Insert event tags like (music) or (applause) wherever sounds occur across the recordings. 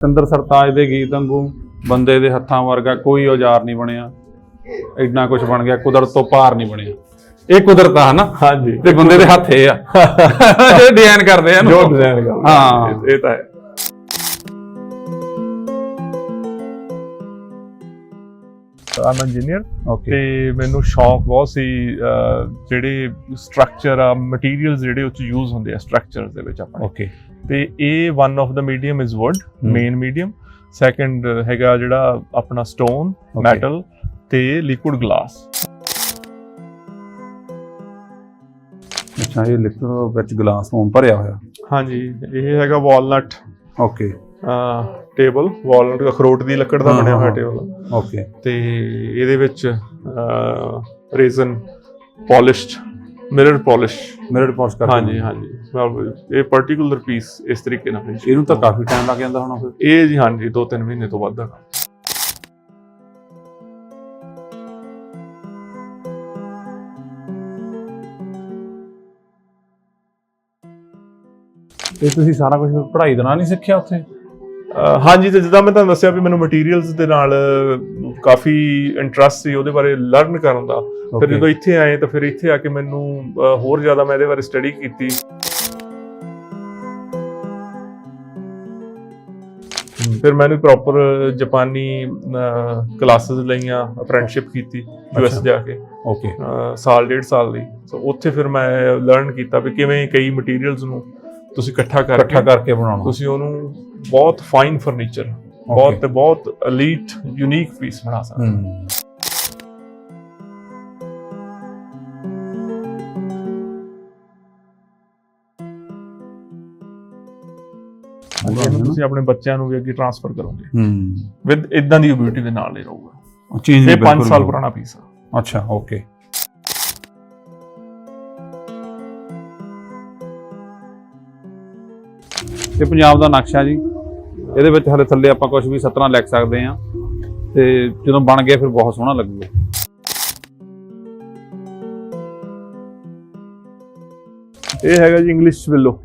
ਸਤਿੰਦਰ ਸਰਤਾਜ ਦੇ ਗੀਤ ਵਾਂਗੂ ਬੰਦੇ ਦੇ ਹੱਥਾਂ ਵਰਗਾ ਕੋਈ ਔਜ਼ਾਰ ਨਹੀਂ ਬਣਿਆ। ਇੰਨਾ ਕੁਝ ਬਣ ਗਿਆ ਕੁਦਰਤ ਤੋਂ ਪਾਰ ਨਹੀਂ ਬਣਿਆ। ਇਹ ਕੁਦਰਤ ਆ ਨਾ ਹਾਂਜੀ। ਤੇ ਬੰਦੇ ਦੇ ਹੱਥ ਇਹ ਆ। (laughs) ਇਹ ਡਿਜ਼ਾਈਨ ਕਰਦੇ ਆ ਜੋ ਇਹਨੂੰ ਡਿਜ਼ਾਈਨ ਕਰ ਹਾਂ। ਇਹ ਤਾਂ ਹੈ। ਆਮ ਇੰਜੀਨੀਅਰ ਓਕੇ ਤੇ ਮੈਨੂੰ ਸ਼ੌਕ ਬਹੁਤ ਸੀ ਜਿਹੜੇ ਸਟਰਕਚਰ ਆ ਮਟੀਰੀਅਲਸ ਜਿਹੜੇ ਉਹ ਚ ਯੂਜ਼ ਹੁੰਦੇ ਆ ਸਟਰਕਚਰਸ ਦੇ ਵਿੱਚ ਆਪਣੇ। ਓਕੇ ਤੇ ਇਹ one of the medium is wood. Main medium second ਹੈਗਾ ਜਿਹੜਾ ਆਪਣਾ ਸਟੋਨ. ਮੈਟਲ ਤੇ ਲਿਕੁਇਡ ਗਲਾਸ ਅੱਛਾ ਇਹ ਲਿਕਵਿਡ ਵਿੱਚ ਗਲਾਸ ਫੋਮ ਭਰਿਆ ਹੋਇਆ ਹਾਂਜੀ ਇਹ ਹੈਗਾ ਵਾਲਨਟ ਓਕੇ ਟੇਬਲ ਵਾਲਨਟ ਅਖਰੋਟ ਦੀ ਲੱਕੜ ਦਾ ਬਣਿਆ ਹੋਇਆ। ਟੇਬਲ ਓਕੇ ਤੇ ਇਹਦੇ ਵਿੱਚ resin polished mirror polish mirror pass ਕਰਕੇ ਹਾਂਜੀ ਹਾਂਜੀ। well, ਇਹ ਪਾਰਟਿਕੂਲਰ ਪੀਸ ਇਸ ਤਰੀਕੇ ਨਾਲ finish ਇਹਨੂੰ ਤਾਂ ਕਾਫੀ ਟਾਈਮ ਲੱਗ ਜਾਂਦਾ ਹੋਣਾ ਫਿਰ। ਇਹ ਜੀ ਹਾਂਜੀ 2-3 ਮਹੀਨੇ ਤੋਂ ਵੱਧ ਦਾ। ਇਹ ਤੁਸੀਂ ਸਾਰਾ ਕੁਝ ਪੜ੍ਹਾਈ ਦੌਰਾਨ ਨਹੀਂ ਸਿੱਖਿਆ ਉੱਥੇ? ਹਾਂਜੀ ਤੇ ਜਿੱਦਾਂ ਮੈਂ ਤੁਹਾਨੂੰ ਦੱਸਿਆ ਵੀ ਮੈਨੂੰ ਮਟੀਰੀਅਲਸ ਦੇ ਨਾਲ ਕਾਫੀ ਇੰਟਰਸਟ ਸੀ ਉਹਦੇ ਬਾਰੇ ਲਰਨ ਕਰਨ ਦਾ। ਫਿਰ. ਜਦੋਂ ਇੱਥੇ ਆਏ ਤਾਂ ਫਿਰ ਇੱਥੇ ਆ ਕੇ ਮੈਨੂੰ ਹੋਰ ਜ਼ਿਆਦਾ ਮੈਂ ਇਹਦੇ ਬਾਰੇ ਸਟੱਡੀ ਕੀਤੀ। ਫਿਰ ਮੈਨੂੰ ਪ੍ਰੋਪਰ ਜਾਪਾਨੀ ਕਲਾਸਿਸ ਲਈਆਂ ਅਪ੍ਰੈਂਟਿਸਸ਼ਿਪ ਕੀਤੀ ਯੂਐਸ। ਜਾ ਕੇ। ਓਕੇ ਸਾਲ ਡੇਢ ਸਾਲ ਦੀ ਸੋ ਉੱਥੇ ਫਿਰ ਮੈਂ ਲਰਨ ਕੀਤਾ ਵੀ ਕਿਵੇਂ ਕਈ ਮਟੀਰੀਅਲਸ ਨੂੰ ਤੁਸੀਂ ਇਕੱਠਾ ਇਕੱਠਾ ਕਰਕੇ ਕਰਕੇ ਬਣਾਉਣਾ। ਤੁਸੀਂ ਉਹਨੂੰ ਬਹੁਤ ਫਾਈਨ ਫਰਨੀਚਰ ਬਹੁਤ ਤੇ ਬਹੁਤ ਐਲੀਟ ਯੂਨੀਕ ਪੀਸ ਬਣਾ ਸਕਦੇ ਹੋ। ਤੁਸੀਂ ਆਪਣੇ ਬੱਚਿਆਂ ਨੂੰ ਵੀ ਅੱਗੇ ਟ੍ਰਾਂਸਫਰ ਕਰੋਗੇ। ਹੂੰ। ਵਿਦ ਇਦਾਂ ਦੀ ਬਿਊਟੀ ਦੇ ਨਾਲ ਹੀ ਰਹੂਗਾ। ਚੇਂਜ ਇਹ 5 ਸਾਲ ਪੁਰਾਣਾ ਪੀਸ ਆ। ਅੱਛਾ ਓਕੇ ਇਹ ਪੰਜਾਬ ਦਾ ਨਕਸ਼ਾ ਜੀ? ਇਹਦੇ ਵਿੱਚ ਹਲੇ ਥੱਲੇ ਆਪਾਂ ਕੁਝ ਵੀ ਸਤਰਾਂ ਲਿਖ ਸਕਦੇ ਆ ਤੇ ਜਦੋਂ ਬਣ ਗਿਆ ਫਿਰ ਬਹੁਤ ਸੋਹਣਾ ਲੱਗੂਗਾ। ਇਹ ਹੈਗਾ ਜੀ ਇੰਗਲਿਸ਼ ਵਿਲੋ.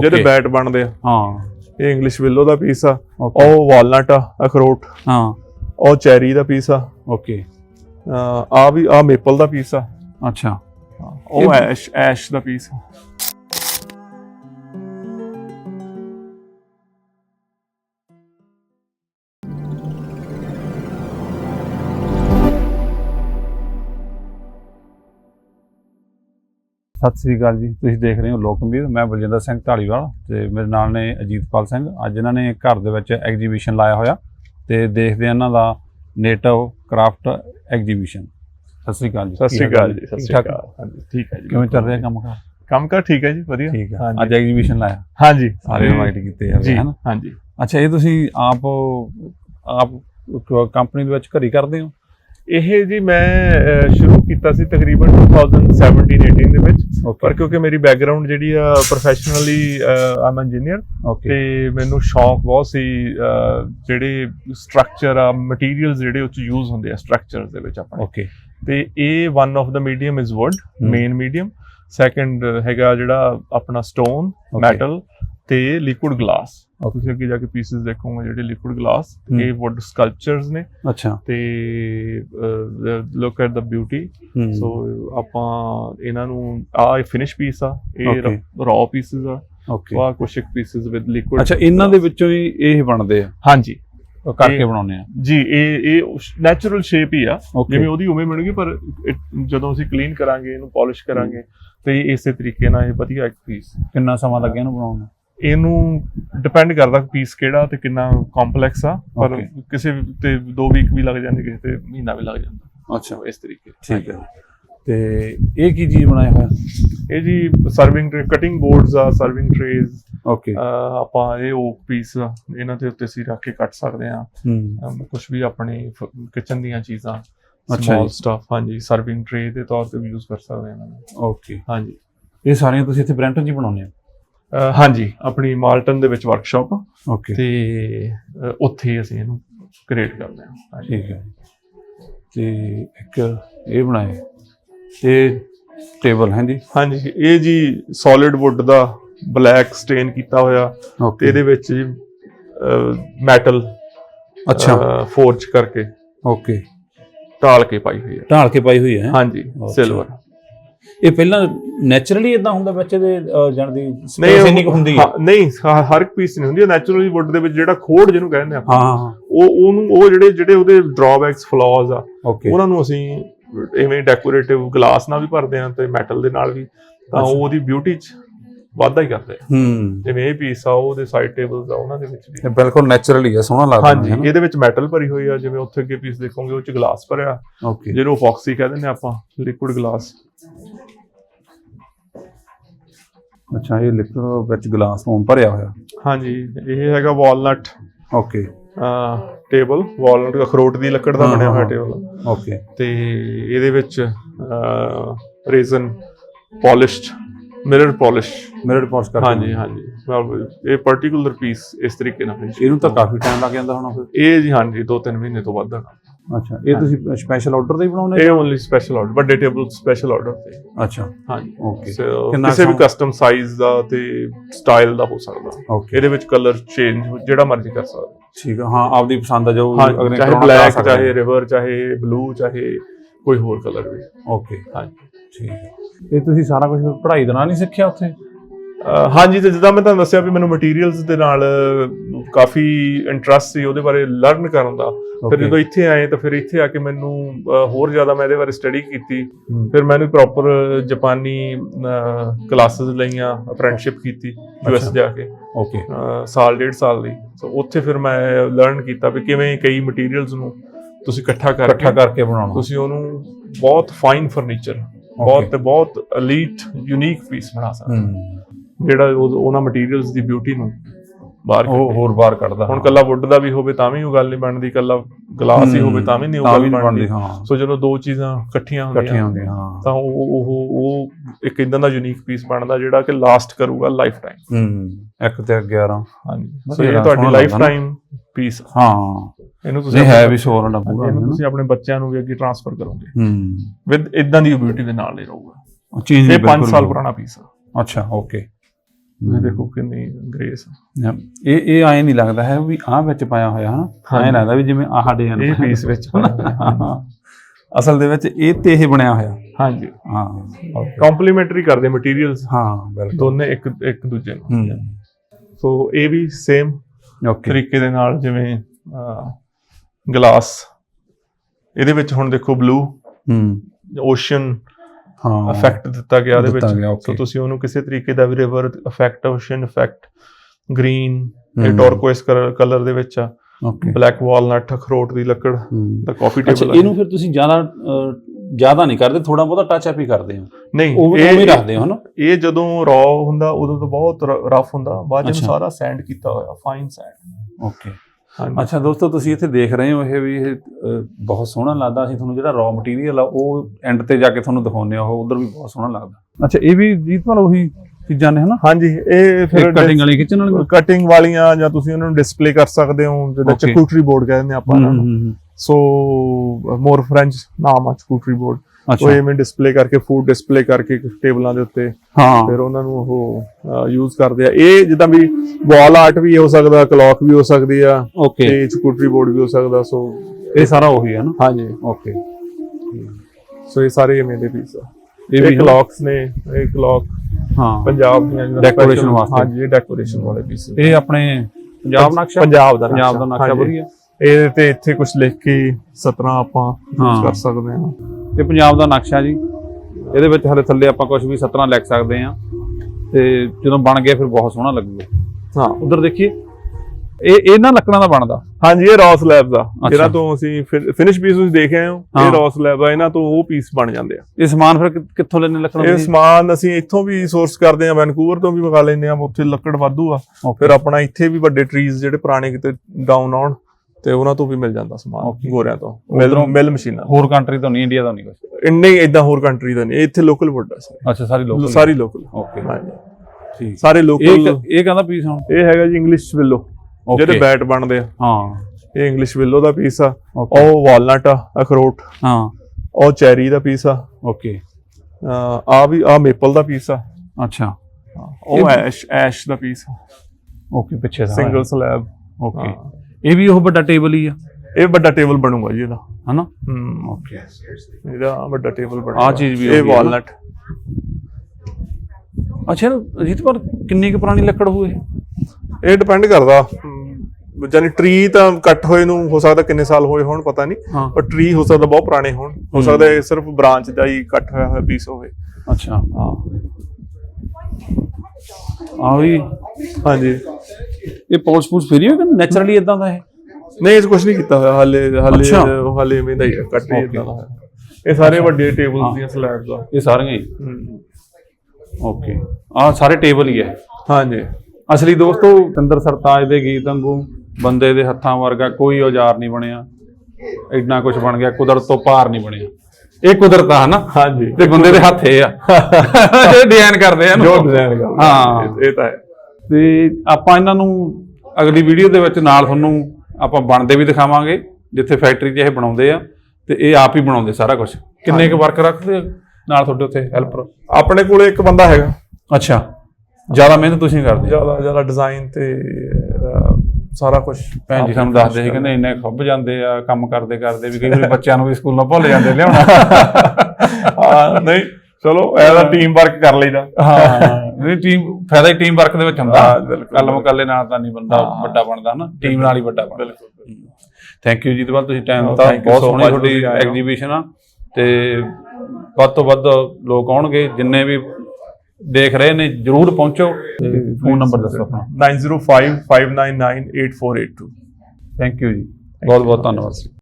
ਜਿਹੜੇ ਬੈਟ ਬਣਦੇ ਆ। ਹਾਂ। ਇਹ ਇੰਗਲਿਸ਼ ਵਿਲੋ ਦਾ ਪੀਸ ਆ। ਉਹ ਵਾਲਨਟ ਆ ਅਖਰੋਟ। ਹਾਂ। ਉਹ ਚੈਰੀ ਦਾ ਪੀਸ ਆ। ਓਕੇ ਆ ਵੀ ਆ ਮੇਪਲ ਦਾ ਪੀਸ ਆ। ਅੱਛਾ। ਉਹ ਐਸ਼ ਐਸ਼ ਦਾ ਪੀਸ ਆ। ਸਤਿ ਸ੍ਰੀ ਅਕਾਲ ਜੀ ਤੁਸੀਂ ਦੇਖ ਰਹੇ ਹੋ ਲੋਕਮੀਰ ਮੈਂ ਬਲਜਿੰਦਰ ਸਿੰਘ ਢਾਲੀਵਾਲ ਤੇ ਮੇਰੇ ਨਾਲ ਨੇ ਅਜੀਤਪਾਲ ਸਿੰਘ। ਅੱਜ ਇਹਨਾਂ ਨੇ ਘਰ ਦੇ ਵਿੱਚ ਐਗਜੀਬਿਸ਼ਨ ਲਾਇਆ ਹੋਇਆ ਤੇ ਦੇਖਦੇ ਹਾਂ ਇਹਨਾਂ ਦਾ native craft exhibition Sat Sri ਅਕਾਲ ਜੀ। ਸਤਿ ਸ਼੍ਰੀ ਅਕਾਲ ਜੀ ਸਤਿ ਠੀਕ ਸ਼੍ਰੀ? ਅਕਾਲ। ਹਾਂਜੀ ਠੀਕ ਹੈ ਜੀ ਕਿਵੇਂ ਚੱਲ ਰਿਹਾ ਕੰਮ ਕਾਰ? ਕੰਮ ਕਰ ਠੀਕ ਹੈ ਜੀ ਵਧੀਆ। ਠੀਕ ਹੈ। ਅੱਜ ਐਗਜੀਬਿਸ਼ਨ ਲਾਇਆ? ਹਾਂਜੀ। ਸਾਰੇ ਇਨਵਾਈਟ ਕੀਤੇ ਆ ਜੀ ਹੈ ਨਾ ਹਾਂਜੀ। ਅੱਛਾ ਇਹ ਤੁਸੀਂ ਆਪ ਆਪ ਕੰਪਨੀ ਦੇ ਵਿੱਚ ਘਰੀ ਕਰਦੇ ਹੋ? ਇਹ ਜੀ ਮੈਂ ਸ਼ੁਰੂ ਕੀਤਾ ਸੀ ਤਕਰੀਬਨ 2017-18 ਦੇ ਵਿੱਚ। ਪਰ ਕਿਉਂਕਿ ਮੇਰੀ ਬੈਕਗ੍ਰਾਉਂਡ ਜਿਹੜੀ ਆ ਪ੍ਰੋਫੈਸ਼ਨਲੀ ਆਮ ਇੰਜੀਨੀਅਰ ਤੇ ਮੈਨੂੰ ਸ਼ੌਕ ਬਹੁਤ ਸੀ ਜਿਹੜੇ ਸਟਰਕਚਰ ਆ ਮਟੀਰੀਅਲਸ ਜਿਹੜੇ ਉਹ ਚ ਯੂਜ਼ ਹੁੰਦੇ ਆ ਸਟਰਕਚਰਸ ਦੇ ਵਿੱਚ ਆਪਣੇ। ਓਕੇ ਤੇ ਇਹ one of the medium is wood. Main medium second ਹੈਗਾ ਜਿਹੜਾ ਆਪਣਾ ਸਟੋਨ. ਮੈਟਲ ਤੇ ਲਿਕੁਇਡ ਗਲਾਸ ਤੁਸੀਂ ਅੱਗੇ ਜਾ ਕੇ ਪੀਸਸ ਦੇਖੋਗੇ ਜਿਹੜੇ ਲਿਕੁਇਡ ਗਲਾਸ। ਇਹ ਵੁੱਡ ਸਕਲਪਚਰਸ ਨੇ। ਅੱਛਾ। ਤੇ look at the beauty so ਆਪਾਂ ਇਹਨਾਂ ਨੂੰ ਆ ਫਿਨਿਸ਼ ਪੀਸ ਆ ਇਹ. ਰॉ ਪੀਸਸ ਆ। ਓਕੇ ਆ ਕੁਛ ਇੱਕ ਪੀਸਸ ਵਿਦ ਲਿਕੁਇਡ ਅੱਛਾ ਇਹਨਾਂ ਦੇ ਵਿੱਚੋਂ ਹੀ ਇਹ ਬਣਦੇ ਆ? ਹਾਂਜੀ। ਕਰਕੇ ਬਣਾਉਨੇ ਆ? ਜੀ ਇਹ ਇਹ ਨੈਚੁਰਲ ਸ਼ੇਪ ਹੀ ਆ। ਜਿਵੇਂ ਉਹਦੀ ਉਵੇਂ ਬਣੂਗੀ ਪਰ ਜਦੋਂ ਅਸੀਂ ਕਲੀਨ ਕਰਾਂਗੇ ਇਹਨੂੰ ਪਾਲਿਸ਼ ਕਰਾਂਗੇ ਤੇ ਇਸੇ ਤਰੀਕੇ ਨਾਲ ਇਹ ਵਧੀਆ ਇੱਕ ਪੀਸ ਕਿੰਨਾ ਸਮਾਂ ਲੱਗਿਆ ਇਹਨੂੰ ਬਣਾਉਣ ਨੂੰ? ਇਹਨੂੰ ਡਿਪੈਂਡ ਕਰਦਾ ਪੀਸ ਕਿਹੜਾ ਤੇ ਕਿੰਨਾ ਕੰਪਲੈਕਸ ਆ ਪਰ Okay. ਕਿਸੇ ਤੇ 2 ਵੀਕ ਵੀ ਲੱਗ ਜਾਂਦੇ ਕਿਸੇ ਤੇ ਮਹੀਨਾ ਵੀ ਲੱਗ ਜਾਂਦਾ। ਅੱਛਾ ਇਸ ਤਰੀਕੇ ਠੀਕ ਹੈ। ਤੇ ਇਹ ਕੀ ਚੀਜ਼ ਬਣਾਇਆ ਹੋਇਆ? ਇਹ ਜੀ ਸਰਵਿੰਗ ਟ੍ਰੇ ਕਟਿੰਗ ਬੋਰਡਸ ਆ ਸਰਵਿੰਗ ਟ੍ਰੇਜ਼ ਓਕੇ ਆਪਾਂ ਇਹ ਓਕ ਪੀਸ ਇਹਨਾਂ ਦੇ ਉੱਤੇ ਅਸੀਂ ਰੱਖ ਕੇ ਕੱਟ ਸਕਦੇ ਆ ਹੂੰ। ਕੁਝ ਵੀ ਆਪਣੀ ਕਿਚਨ ਦੀਆਂ ਚੀਜ਼ਾਂ ਅੱਛਾ ਸਮਾਲ ਜੀ। ਸਟਫ ਹਾਂਜੀ ਸਰਵਿੰਗ ਟ੍ਰੇ ਦੇ ਤੌਰ ਤੇ ਵੀ ਯੂਜ਼ ਕਰ ਸਕਦੇ ਆ ਇਹਨਾਂ ਨੂੰ ਓਕੇ ਹਾਂਜੀ। ਇਹ ਸਾਰੀਆਂ ਤੁਸੀਂ ਇੱਥੇ ਬ੍ਰੈਂਟਨ 'ਚ ਹੀ ਬਣਾਉਂਦੇ ਹੋ? ਹਾਂਜੀ ਆਪਣੀ ਮਾਲਟਨ ਦੇ ਵਿੱਚ ਵਰਕਸ਼ਾਪ ਓਕੇ ਤੇ ਉੱਥੇ ਅਸੀਂ ਇਹਨੂੰ ਕ੍ਰੀਏਟ ਕਰਦੇ ਹਾਂ। ਹਾਂਜੀ। ਠੀਕ ਹੈ ਤੇ ਇੱਕ ਇਹ ਬਣਾਏ। ਇਹ ਟੇਬਲ ਹੈ ਜੀ। ਹਾਂਜੀ ਇਹ ਜੀ ਸੋਲਿਡ ਵੁੱਡ ਦਾ ਬਲੈਕ ਸਟੇਨ ਕੀਤਾ ਹੋਇਆ। ਤੇ ਓਕੇ ਇਹਦੇ ਵਿੱਚ ਜੀ ਮੈਟਲ ਅੱਛਾ। ਫੋਰਜ ਕਰਕੇ ਓਕੇ ਢਾਲ ਕੇ ਪਾਈ ਹੋਈ ਹੈ। ਢਾਲ ਕੇ ਪਾਈ ਹੋਈ ਹੈ। ਹਾਂਜੀ ਅੱਛਾ। ਸਿਲਵਰ ਇਹ ਪਹਿਲਾਂ ਨੇਚਰਲੀ ਇਦਾਂ ਹੁੰਦਾ ਬੱਚੇ ਦੇ ਜਾਣ ਦੀ ਸਪੇਸ ਇੰਨੀ ਕੁ ਹੁੰਦੀ ਹੈ। ਨਹੀਂ ਹਰ ਇੱਕ ਪੀਸ ਨਹੀਂ ਹੁੰਦੀ ਨੈਚੁਰਲੀ ਵੁੱਡ ਦੇ ਵਿੱਚ ਜਿਹੜਾ ਖੋੜ ਜਿਹਨੂੰ ਕਹਿੰਦੇ ਆਪਾਂ ਹਾਂ ਉਹ ਉਹਨੂੰ ਉਹ ਜਿਹੜੇ ਜਿਹੜੇ ਉਹਦੇ ਡਰਾਬੈਕਸ ਫਲॉज ਆ ਉਹਨਾਂ ਨੂੰ ਅਸੀਂ ਇਵੇਂ ਡੈਕੋਰੇਟਿਵ ਗਲਾਸ ਨਾਲ ਵੀ ਭਰਦੇ ਆ ਤੇ ਮੈਟਲ ਦੇ ਨਾਲ ਵੀ ਤਾਂ। ਉਹ ਉਹਦੀ ਬਿਊਟੀ ਚ ਵਾਧਾ ਹੀ ਕਰਦੇ ਆ। ਹੂੰ। ਜਿਵੇਂ ਇਹ ਪੀਸ ਆ ਉਹਦੇ ਸਾਈਡ ਟੇਬਲਸ ਆ ਉਹਨਾਂ ਦੇ ਵਿੱਚ ਵੀ। ਬਿਲਕੁਲ ਨੇਚਰਲੀ ਹੈ ਸੋਹਣਾ ਲੱਗਦਾ ਹਾਂਜੀ ਇਹਦੇ ਵਿੱਚ ਮੈਟਲ ਭਰੀ ਹੋਈ ਆ ਜਿਵੇਂ ਉੱਥੇ ਅੱਗੇ ਪੀਸ ਦੇਖੋਗੇ ਉਹ ਚ ਗਲਾਸ ਭਰਿਆ। ਓਕੇ ਜਿਹਨੂੰ ਫੌਕਸੀ ਕਹਿੰਦੇ ਨੇ ਆਪਾਂ ਲਿਕੁਇਡ ਗਲਾਸ ਅੱਛਾ ਇਹ ਲਿਕਵਿਡ ਵਿੱਚ ਗਲਾਸ ਫੋਮ ਭਰਿਆ ਹੋਇਆ। ਹਾਂਜੀ ਇਹ ਹੈਗਾ ਵਾਲਨਟ ਓਕੇ ਟੇਬਲ ਵਾਲਨਟ ਅਖਰੋਟ ਦੀ ਲੱਕੜ ਦਾ ਬਣਿਆ ਹੋਇਆ। ਟੇਬਲ ਓਕੇ ਤੇ ਇਹਦੇ ਵਿੱਚ resin polished mirror polish mirror ਪੌਸ਼ ਕਰਕੇ ਹਾਂਜੀ ਹਾਂਜੀ। ਇਹ ਪਾਰਟਿਕੂਲਰ ਪੀਸ ਇਸ ਤਰੀਕੇ ਨਾਲ ਇਹਨੂੰ ਤਾਂ ਕਾਫੀ ਟਾਈਮ ਲੱਗ ਜਾਂਦਾ ਹੋਣਾ ਫਿਰ। ਇਹ ਜੀ ਹਾਂਜੀ 2-3 ਮਹੀਨੇ ਤੋਂ ਵੱਧ ਦਾ ਕੰਮ। ਅੱਛਾ ਇਹ ਤੁਸੀਂ ਸਪੈਸ਼ਲ ਆਰਡਰ ਦੇ ਹੀ ਬਣਾਉਣੇ ਇਹ ਓਨਲੀ ਸਪੈਸ਼ਲ ਆਰਡਰ ਵੱਡੇ ਟੇਬਲ ਸਪੈਸ਼ਲ ਆਰਡਰ ਤੇ। ਅੱਛਾ ਹਾਂਜੀ। ਓਕੇ ਕਿਸੇ ਵੀ? ਕਸਟਮ ਸਾਈਜ਼ ਦਾ ਤੇ ਸਟਾਈਲ ਦਾ ਹੋ ਸਕਦਾ। ਓਕੇ ਇਹਦੇ ਵਿੱਚ ਕਲਰ ਚੇਂਜ ਜਿਹੜਾ ਮਰਜ਼ੀ ਕਰ ਸਕਦਾ। ਠੀਕ ਆ ਹਾਂ ਆਪਦੀ ਪਸੰਦ ਆ ਜੋ ਹਾਂ ਅਗਲੇ ਚਾਹੇ ਬਲੈਕ। ਚਾਹੇ ਰਿਵਰ ਚਾਹੇ ਬਲੂ ਚਾਹੇ ਕੋਈ ਹੋਰ ਕਲਰ ਵੀ। ਓਕੇ ਹਾਂਜੀ। ਠੀਕ ਹੈ ਇਹ ਤੁਸੀਂ ਸਾਰਾ ਕੁਝ ਪੜ੍ਹਾਈ ਦੌਰਾਨ ਨਹੀਂ ਸਿੱਖਿਆ ਉੱਥੇ? ਹਾਂਜੀ ਤੇ ਜਿੱਦਾਂ ਮੈਂ ਤੁਹਾਨੂੰ ਦੱਸਿਆ ਵੀ ਮੈਨੂੰ ਮਟੀਰੀਅਲਸ ਦੇ ਨਾਲ ਕਾਫੀ ਇੰਟਰਸਟ ਸੀ ਉਹਦੇ ਬਾਰੇ ਲਰਨ ਕਰਨ ਦਾ। ਫਿਰ. ਜਦੋਂ ਇੱਥੇ ਆਏ ਤਾਂ ਫਿਰ ਇੱਥੇ ਆ ਕੇ ਮੈਨੂੰ ਹੋਰ ਜ਼ਿਆਦਾ ਮੈਂ ਇਹਦੇ ਬਾਰੇ ਸਟੱਡੀ ਕੀਤੀ। ਫਿਰ ਮੈਨੂੰ ਪ੍ਰੋਪਰ ਜਾਪਾਨੀ ਕਲਾਸਿਸ ਲਈਆਂ ਅਪ੍ਰੈਂਟਿਸਸ਼ਿਪ ਕੀਤੀ ਯੂਐਸ। ਜਾ ਕੇ। ਓਕੇ ਸਾਲ ਡੇਢ ਸਾਲ ਦੀ ਸੋ ਉੱਥੇ ਫਿਰ ਮੈਂ ਲਰਨ ਕੀਤਾ ਵੀ ਕਿਵੇਂ ਕਈ ਮਟੀਰੀਅਲਸ ਨੂੰ ਤੁਸੀਂ ਇਕੱਠਾ ਇਕੱਠਾ ਕਰਕੇ ਕਰਕੇ ਬਣਾਉਣਾ। ਤੁਸੀਂ ਉਹਨੂੰ ਬਹੁਤ ਫਾਈਨ ਫਰਨੀਚਰ ਬਹੁਤ ਬਹੁਤ ਐਲੀਟ ਯੂਨੀਕ ਪੀਸ ਬਣਾ ਸਕਦੇ ਹੂੰ। ਜਿਹੜਾ ਉਹ- ਉਹਨਾਂ ਮਟੀਰੀਅਲਸ ਦੀ ਬਿਊਟੀ ਨੂੰ ਬਾਹਰ ਉਹ। ਹੋਰ ਬਾਹਰ ਕੱਢਦਾ ਹੁਣ ਕੱਲਾ ਵੁੱਡ ਦਾ ਵੀ ਹੋਵੇ ਤਾਂ ਵੀ ਉਹ ਗੱਲ ਨਹੀਂ ਬਣਦੀ ਕੱਲਾ ਗਲਾਸ ਹੀ ਹੋਵੇ ਤਾਂ ਵੀ ਨਹੀਂ ਉਹ ਤਾਂ ਗੱਲ ਨਹੀਂ ਬਣਦੀ। ਹਾਂ। ਸੋ ਜਦੋਂ ਦੋ ਚੀਜ਼ਾਂ ਇਕੱਠੀਆਂ ਇਕੱਠੀਆਂ ਹੁੰਦੀਆਂ ਹੁੰਦੀਆਂ ਹਾਂ। ਤਾਂ ਉਹ ਉਹ ਉਹ ਇੱਕ ਇਦਾਂ ਦਾ ਯੂਨੀਕ ਪੀਸ ਬਣਦਾ ਜਿਹੜਾ ਕਿ ਲਾਸਟ ਕਰੂਗਾ ਲਾਈਫ ਟਾਈਮ ਹੂੰ ਇੱਕ ਤੇ 11 ਹਾਂਜੀ। ਸੋ ਇਹ ਤੁਹਾਡੀ ਸੋਹਣਾ ਲਾਈਫ ਲੱਗਦਾ ਨਾ। ਟਾਈਮ ਪੀਸ ਹਾਂ। ਇਹਨੂੰ ਤੁਸੀਂ ਹੈ ਵੀ ਸ਼ੋਰ ਨਾ ਹਾਂਜੀ, ਪੂਰਾ ਇਹਨੂੰ ਤੁਸੀਂ ਆਪਣੇ ਬੱਚਿਆਂ ਨੂੰ ਵੀ ਅੱਗੇ ਟ੍ਰਾਂਸਫਰ ਕਰੋਗੇ। ਹੂੰ। ਵਿਦ ਇਦਾਂ ਦੀ ਬਿਊਟੀ ਦੇ ਨਾਲ ਹੀ ਰਹੂਗਾ। ਚੀਜ਼ ਇਹ 5 ਸਾਲ ਪੁਰਾਣਾ ਪੀਸ ਆ। ਅੱਛਾ ਓਕੇ ਤੁਸੀਂ ਦੇਖੋ ਕਿੰਨੀ ਗ੍ਰੇਸ ਇਹ ਇਹ ਐਂ ਨਹੀਂ ਲੱਗਦਾ ਹੈ ਵੀ ਆਹ ਵਿੱਚ ਪਾਇਆ ਹੋਇਆ ਹਨਾ। ਐਂ। ਲੱਗਦਾ ਵੀ ਜਿਵੇਂ ਆਹ ਡਿਜ਼ਾਈਨ ਇਹ ਪੀਸ ਵਿੱਚ। ਅਸਲ ਦੇ ਵਿੱਚ ਇਹ ਤੇ ਇਹ ਬਣਿਆ ਹੋਇਆ। ਹਾਂਜੀ। ਹਾਂ। ਕੰਪਲੀਮੈਂਟਰੀ ਕਰਦੇ ਮਟੀਰੀਅਲਸ ਹਾਂ ਬਿਲਕੁਲ। ਦੋਨੇ ਇੱਕ ਇੱਕ ਦੂਜੇ ਨੂੰ। ਸੋ ਇਹ ਵੀ ਸੇਮ ਓਕੇ ਤਰੀਕੇ ਦੇ ਨਾਲ ਜਿਵੇਂ ਗਲਾਸ ਇਹਦੇ ਵਿੱਚ ਹੁਣ ਦੇਖੋ ਬਲੂ ਹੂੰ। ਓਸ਼ਨ ਹਾਂ। ਇਫੈਕਟ ਦਿੱਤਾ ਗਿਆ ਦਿੱਤਾ ਵਿੱਚ। ਸੋ. ਤੁਸੀਂ ਉਹਨੂੰ ਕਿਸੇ ਤਰੀਕੇ ਦਾ ਵੀ river effect ocean effect green ਇਹ। ਟੋਰਕੋਇਸ ਕਲਰ ਦੇ ਵਿੱਚ ਆ। ਓਕੇ ਬਲੈਕ ਵਾਲਨਟ ਅਖਰੋਟ ਦੀ ਲੱਕੜ ਦਾ ਕਾਫੀ ਅੱਛਾ ਟੇਬਲ ਇਹਨੂੰ ਫਿਰ ਤੁਸੀਂ ਜ਼ਿਆਦਾ ਜ਼ਿਆਦਾ ਨਹੀਂ ਕਰਦੇ ਥੋੜਾ ਬਹੁਤਾ ਟੱਚ ਅਪ ਹੀ ਕਰਦੇ ਹੋ? ਨਹੀਂ ਉਹ ਵੀ ਰੱਖਦੇ ਹੋ ਹਨਾ? ਇਹ ਜਦੋਂ ਰॉ ਹੁੰਦਾ ਉਦੋਂ ਤਾਂ ਬਹੁਤ ਰਫ ਹੁੰਦਾ। ਬਾਅਦ ਚ ਅੱਛਾ। ਇਹਨੂੰ ਸਾਰਾ ਸੈਂਡ ਕੀਤਾ ਹੋਇਆ ਫਾਈਨ ਸੈਂਡ ਓਕੇ ਅੱਛਾ ਦੋਸਤੋ ਤੁਸੀਂ ਇੱਥੇ ਦੇਖ ਰਹੇ ਹੋ ਇਹ ਵੀ ਇਹ ਬਹੁਤ ਸੋਹਣਾ ਲੱਗਦਾ। ਅਸੀਂ ਤੁਹਾਨੂੰ ਜਿਹੜਾ ਰॉ ਮਟੀਰੀਅਲ ਆ ਉਹ ਐਂਡ ਤੇ ਜਾ ਕੇ ਤੁਹਾਨੂੰ ਦਿਖਾਉਂਦੇ ਆ ਉਹ ਉਧਰ ਵੀ ਬਹੁਤ ਸੋਹਣਾ ਲੱਗਦਾ। ਅੱਛਾ ਇਹ ਵੀ ਜੀਤ ਵਾਲਾ ਉਹੀ ਚੀਜ਼ਾਂ ਨੇ ਹਨਾ? ਹਾਂਜੀ ਇਹ ਫਿਰ ਕਟਿੰਗ ਵਾਲੀ ਖਿੱਚਣ ਵਾਲੀ ਕਟਿੰਗ ਵਾਲੀਆਂ ਜਾਂ ਤੁਸੀਂ ਉਹਨਾਂ ਨੂੰ ਡਿਸਪਲੇ ਕਰ ਸਕਦੇ ਹੋ Okay. ਚਕੂਟਰੀ ਬੋਰਡ ਕਹਿੰਦੇ ਆਪਾਂ ਸੋ ਮੋਰ ਫ੍ਰੈਂਚ ਨਾਮ ਆ ਚਕੂਟਰੀ ਬੋਰਡ ਉਹ ਐਵੇਂ ਡਿਸਪਲੇ ਕਰਕੇ ਫੂਡ ਡਿਸਪਲੇ ਕਰਕੇ ਟੇਬਲਾਂ ਦੇ ਉੱਤੇ ਹਾਂ। ਫਿਰ ਉਹਨਾਂ ਨੂੰ ਉਹ ਯੂਜ਼ ਕਰਦੇ ਆ। ਇਹ ਜਿੱਦਾਂ ਵੀ ਵਾਲ ਆਰਟ ਵੀ ਹੋ ਸਕਦਾ ਕਲੌਕ ਵੀ ਹੋ ਸਕਦੀ ਆ ਓਕੇ ਤੇ ਚਕੂਟਰੀ ਬੋਰਡ ਵੀ ਹੋ ਸਕਦਾ ਸੋ ਇਹ ਸਾਰਾ ਉਹੀ ਹੈ ਨਾ? ਹਾਂਜੀ। ਓਕੇ ਸੋ ਇਹ ਸਾਰੇ ਇਵੇਂ ਦੇ ਪੀਸ ਆ। ਇਹ ਵੀ ਕਲੌਕਸ ਨੇ ਇਹ ਕਲੌਕ ਹਾਂ। ਪੰਜਾਬ ਦੀਆਂ special- ਵਾਸਤੇ। ਹਾਂਜੀ ਇਹ ਡੈਕੋਰੇਸ਼ਨ ਵਾਲੇ ਪੀਸ ਇਹ ਆਪਣੇ ਪੰਜਾਬ ਨਕਸ਼ਾ? ਪੰਜਾਬ ਦਾ ਪੰਜਾਬ ਦਾ ਨਕਸ਼ਾ। ਵਧੀਆ। ਇਹਦੇ ਤੇ ਇੱਥੇ ਕੁਝ ਲਿਖ ਕੇ 17 ਆਪਾਂ ਕਰ ਸਕਦੇ ਹਾਂ। ਤੇ ਪੰਜਾਬ ਦਾ ਨਕਸ਼ਾ ਜੀ। ਇਹਦੇ ਵਿੱਚ ਹਲੇ ਥੱਲੇ ਆਪਾਂ ਕੁਝ ਵੀ 17 ਲਿਖ ਸਕਦੇ ਆ ਤੇ ਜਦੋਂ ਬਣ ਗਿਆ ਫਿਰ ਬਹੁਤ ਸੋਹਣਾ ਲੱਗੂਗਾ। ਹਾਂ। ਉਧਰ ਦੇਖੀਏ। ਇਹ ਇਹਨਾਂ ਲੱਕੜਾਂ ਦਾ ਬਣਦਾ। ਹਾਂਜੀ ਇਹ ਰॉ ਆ ਅੱਛਾ। ਜਿਹੜਾ ਤੋਂ ਅਸੀਂ ਫਿਨਿਸ਼ ਪੀਸ ਤੁਸੀਂ ਦੇਖ ਆਏ ਹੋ। ਇਹ ਰॉ ਸਲੈਬ ਆ ਇਹਨਾਂ ਤੋਂ ਉਹ ਪੀਸ ਬਣ ਜਾਂਦੇ ਆ। ਇਹ ਸਮਾਨ ਫਿਰ ਕਿੱਥੋਂ ਲੈਣੇ ਲੱਕੜਾਂ ਇਹ ਦੀ? ਸਮਾਨ ਅਸੀਂ ਇੱਥੋਂ ਵੀ ਸੋਰਸ ਕਰਦੇ ਆ ਵੈਨਕੂਵਰ ਤੋਂ ਵੀ ਮੰਗਾ ਲੈਂਦੇ ਆ ਉੱਥੇ ਲੱਕੜ ਵਾਧੂ ਆ. ਫਿਰ ਆਪਣਾ ਇੱਥੇ ਵੀ ਵੱਡੇ ਟਰੀਜ਼ ਜਿਹੜੇ ਪੁਰਾਣੇ ਕਿਤੇ ਡਾਊਨ ਆਉਣ ਤੇ ਉਹਨਾਂ ਤੋਂ ਵੀ ਮਿਲ ਜਾਂਦਾ ਸਮਾਨ. ਗੋਰਿਆਂ ਤੋਂ। ਮਿਲ ਮਿਲ ਮਸ਼ੀਨਾਂ ਹੋਰ ਕੰਟਰੀ ਤੋਂ ਨਹੀਂ ਇੰਡੀਆ ਤੋਂ ਨਹੀਂ ਕੁਝ ਇੰਨੇ ਇਦਾਂ ਹੋਰ ਕੰਟਰੀ ਦਾ ਨਹੀਂ ਇਹ ਇੱਥੇ ਲੋਕਲ ਵੁੱਡ ਆ ਸਾਰੇ। ਅੱਛਾ ਸਾਰੀ ਲੋਕਲ ਸਾਰੀ ਲੋਕਲ ਓਕੇ ਹਾਂਜੀ। ਠੀਕ। ਸਾਰੇ ਲੋਕਲ ਇਹ ਕਹਿੰਦਾ ਪੀਸ ਹੁਣ? ਇਹ ਹੈਗਾ ਜੀ ਇੰਗਲਿਸ਼ ਵਿਲੋ. ਜਿਹੜੇ ਬੈਟ ਬਣਦੇ ਆ। ਹਾਂ। ਇਹ ਇੰਗਲਿਸ਼ ਵਿਲੋ ਦਾ ਪੀਸ ਆ। ਉਹ ਵਾਲਨਟ ਆ ਅਖਰੋਟ। ਹਾਂ। ਉਹ ਚੈਰੀ ਦਾ ਪੀਸ ਆ। ਓਕੇ ਆ ਵੀ ਆ ਮੇਪਲ ਦਾ ਪੀਸ ਆ। ਅੱਛਾ। ਉਹ ਐਸ਼ ਐਸ਼ ਦਾ ਪੀਸ ਆ। ਓਕੇ ਪਿੱਛੇ ਦਾ। ਸਿੰਗਲ ਸਲੈਬ ਓਕੇ ਹਾਂ। ਇਹ ਵੀ ਉਹ ਵੱਡਾ ਟੇਬਲ ਹੀ ਆ। ਇਹ ਵੱਡਾ ਟੇਬਲ ਬਣੂਗਾ ਜੀ ਇਹਦਾ। ਹਨਾ? ਹੂੰ। ਓਕੇ ਇਹਦਾ ਵੱਡਾ ਟੇਬਲ ਬਣੂਗਾ। ਆਹ ਚੀਜ਼ ਵੀ ਇਹ। ਵਾਲਨਟ ਅੱਛਾ ਅਜੀਤ ਪਰ ਕਿੰਨੀ ਕੁ ਪੁਰਾਣੀ ਲੱਕੜ ਹੋਏ ਇਹ? ਡਿਪੈਂਡ ਕਰਦਾ। ਜਾਨੀ ਟਰੀ ਤਾਂ ਕੱਟ ਹੋਏ ਨੂੰ ਹੋ ਸਕਦਾ ਕਿੰਨੇ ਸਾਲ ਹੋਏ ਹੋਣ ਪਤਾ ਨਹੀਂ। ਹਾਂ। ਪਰ ਟਰੀ ਹੋ ਸਕਦਾ ਬਹੁਤ ਪੁਰਾਣੇ ਹੋਣ। ਹੋ ਸਕਦਾ ਇਹ ਸਿਰਫ ਬ੍ਰਾਂਚ ਦਾ ਹੀ ਕੱਟ ਹੋਇਆ ਹੋਇਆ ਪੀਸ ਹੋਵੇ। ਅੱਛਾ। ਹਾਂ। ਆ ਵੀ। ਹਾਂਜੀ। ਇਹ ਪੌਲਸ ਪੂਸ ਫੇਰੀ ਹੋਇਆ ਕਿ ਨੇਚਰਲੀ ਇਦਾਂ ਦਾ ਇਹ? ਨਹੀਂ ਇਹ ਕੁਝ ਨਹੀਂ ਕੀਤਾ ਹੋਇਆ। ਹਾਲੇ ਹਾਲੇ ਅੱਛਾ। ਹਾਲੇ ਇਵੇਂ ਦਾ ਹੀ ਹੈ ਕੱਟ ਹੀ. ਇਦਾਂ ਦਾ ਇਹ ਸਾਰੇ ਵੱਡੇ ਟੇਬਲਸ ਦੀਆਂ ਸਲੈਬਸ ਆ। ਇਹ ਸਾਰੀਆਂ ਹੀ? ਹੂੰ। ਓਕੇ ਆ ਸਾਰੇ ਟੇਬਲ ਹੀ ਹੈ? ਹਾਂਜੀ। ਅਸਲੀ ਦੋਸਤੋ ਸਿੰਦਰ ਸਰਤਾਜ ਦੇ ਗੀਤ ਵਾਂਗੂ ਬੰਦੇ ਦੇ ਹੱਥਾਂ ਵਰਗਾ ਕੋਈ ਔਜ਼ਾਰ ਨਹੀਂ ਬਣਿਆ। ਇੰਨਾ ਕੁਝ ਬਣ ਗਿਆ ਕੁਦਰਤ ਤੋਂ ਪਾਰ ਨਹੀਂ ਬਣਿਆ। ਇਹ ਕੁਦਰਤ ਆ ਹਨਾ? ਹਾਂਜੀ। ਤੇ ਬੰਦੇ ਦੇ ਹੱਥ ਇਹ ਆ। (laughs) ਜਿਹੜੇ ਡਿਜ਼ਾਈਨ ਕਰਦੇ ਆ ਜੋ ਇਹਨੂੰ। ਡਿਜ਼ਾਈਨ ਕਰਦਾ ਹਾਂ। ਇਹ- ਤਾਂ ਹੈ। ਤੇ ਆਪਾਂ ਇਹਨਾਂ ਨੂੰ ਅਗਲੀ ਵੀਡੀਓ ਦੇ ਵਿੱਚ ਨਾਲ ਤੁਹਾਨੂੰ ਆਪਾਂ ਬਣਦੇ ਵੀ ਦਿਖਾਵਾਂਗੇ ਜਿੱਥੇ ਫੈਕਟਰੀ 'ਚ ਇਹ ਬਣਾਉਂਦੇ ਆ ਤੇ ਇਹ ਆਪ ਹੀ ਬਣਾਉਂਦੇ ਸਾਰਾ ਕੁਝ ਕਿੰਨੇ ਕੁ ਵਰਕ ਰੱਖਦੇ ਨਾਲ ਤੁਹਾਡੇ ਉੱਥੇ ਹੈਲਪਰ ਆਪਣੇ ਕੋਲੇ ਇੱਕ ਬੰਦਾ ਹੈਗਾ। ਅੱਛਾ। ਜ਼ਿਆਦਾ ਮਿਹਨਤ ਤੁਸੀਂ ਕਰਦੇ ਜ਼ਿਆਦਾ ਜ਼ਿਆਦਾ ਡਿਜ਼ਾਈਨ ਤੇ ਸਾਰਾ ਕੁਝ ਭੈਣ ਜੀ ਸਾਨੂੰ ਦੱਸਦੇ ਸੀ ਕਹਿੰਦੇ ਇੰਨੇ ਖੁੱਬ ਜਾਂਦੇ ਆ ਕੰਮ ਕਰਦੇ ਕਰਦੇ ਵੀ ਕਈ ਵਾਰੀ ਬੱਚਿਆਂ ਨੂੰ ਵੀ ਸਕੂਲੋਂ ਭੁੱਲ ਜਾਂਦੇ ਲਿਆਉਣਾ। ਹਾਂ ਨਹੀਂ ਚਲੋ ਐਦਾ ਟੀਮ ਵਰਕ ਕਰ ਲਈਦਾ। ਹਾਂ। ਨਹੀਂ ਟੀਮ ਫਾਇਦਾ ਹੀ ਟੀਮ ਵਰਕ ਦੇ ਵਿੱਚ ਹੁੰਦਾ। ਕੱਲਮ ਇਕੱਲੇ ਨਾਲ ਤਾਂ ਨਹੀਂ ਬੰਦਾ। ਵੱਡਾ ਬਣਦਾ ਨਾ ਟੀਮ ਨਾਲ ਹੀ ਵੱਡਾ ਬਣਦਾ। ਬਿਲਕੁਲ ਥੈਂਕ ਯੂ ਜੀਤਵਾਲ ਤੁਸੀਂ ਟਾਈਮ ਦਿੱਤਾ। ਬਹੁਤ ਸੋਹਣੀ ਤੁਹਾਡੀ। ਐਗਜੀਬਿਸ਼ਨ ਆ। ਤੇ ਵੱਧ ਤੋਂ ਵੱਧ ਲੋਕ ਆਉਣਗੇ ਜਿੰਨੇ ਵੀ ਦੇਖ ਰਹੇ ਨੇ ਜਰੂਰ ਪਹੁੰਚੋ। ਫੋਨ ਨੰਬਰ ਦੱਸੋ ਆਪਣਾ। 9055998482 ਥੈਂਕ ਯੂ ਜੀ। ਬਹੁਤ ਬਹੁਤ ਧੰਨਵਾਦ